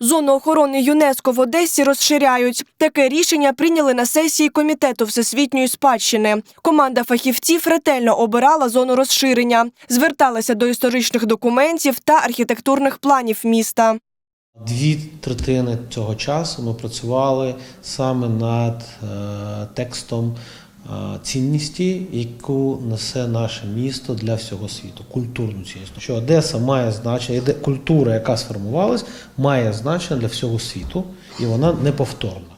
Зону охорони ЮНЕСКО в Одесі розширяють. Таке рішення прийняли на сесії комітету всесвітньої спадщини. Команда фахівців ретельно обирала зону розширення, зверталася до історичних документів та архітектурних планів міста. Дві третини цього часу ми працювали саме над е, текстом цінності, яку несе наше місто для всього світу, культурну цінність. Що Одеса має значення, культура, яка сформувалась, має значення для всього світу, і вона неповторна.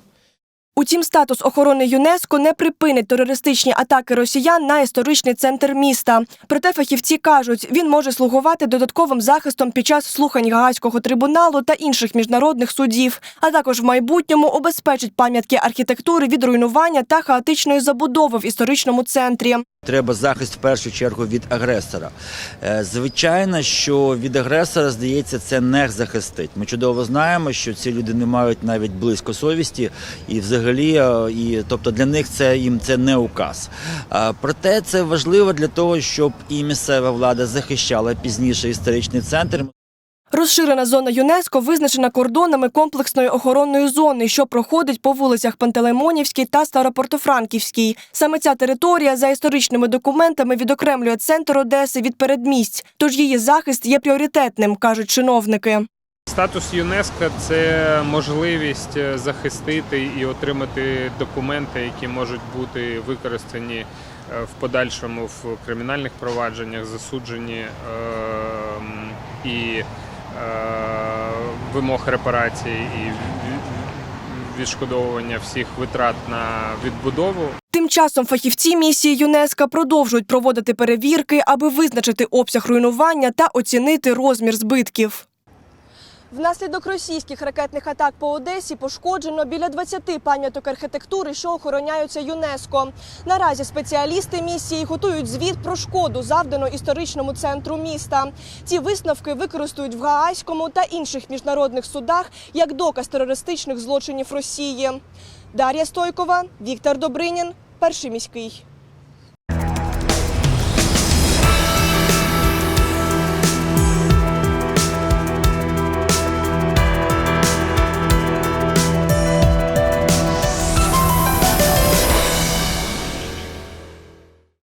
Утім, статус охорони ЮНЕСКО не припинить терористичні атаки росіян на історичний центр міста. Проте фахівці кажуть, він може слугувати додатковим захистом під час слухань Гаазького трибуналу та інших міжнародних судів, а також в майбутньому обезпечить пам'ятки архітектури від руйнування та хаотичної забудови в історичному центрі. Треба захист в першу чергу від агресора. Е, Звичайно, що від агресора, здається, це не захистить. Ми чудово знаємо, що ці люди не мають навіть близько совісті, і взагалі, е, і тобто для них це їм це не указ. Проте це важливо для того, щоб і місцева влада захищала пізніше історичний центр. Розширена зона ЮНЕСКО визначена кордонами комплексної охоронної зони, що проходить по вулицях Пантелеймонівській та Старопортофранківській. Саме ця територія за історичними документами відокремлює центр Одеси від передмість, тож її захист є пріоритетним, кажуть чиновники. Статус ЮНЕСКО це можливість е, захистити і отримати документи, які можуть бути використані е, в подальшому в кримінальних провадженнях, засуджені ем, і е, вимог репарацій і відшкодовування всіх витрат на відбудову. Тим часом фахівці місії ЮНЕСКО продовжують проводити перевірки, аби визначити обсяг руйнування та оцінити розмір збитків. Внаслідок російських ракетних атак по Одесі пошкоджено біля 20 пам'яток архітектури, що охороняються ЮНЕСКО. Наразі спеціалісти місії готують звіт про шкоду, завдану історичному центру міста. Ці висновки використають в Гаазькому та інших міжнародних судах як доказ терористичних злочинів Росії. Дар'я Стойкова, Віктор Добринін, перший міський.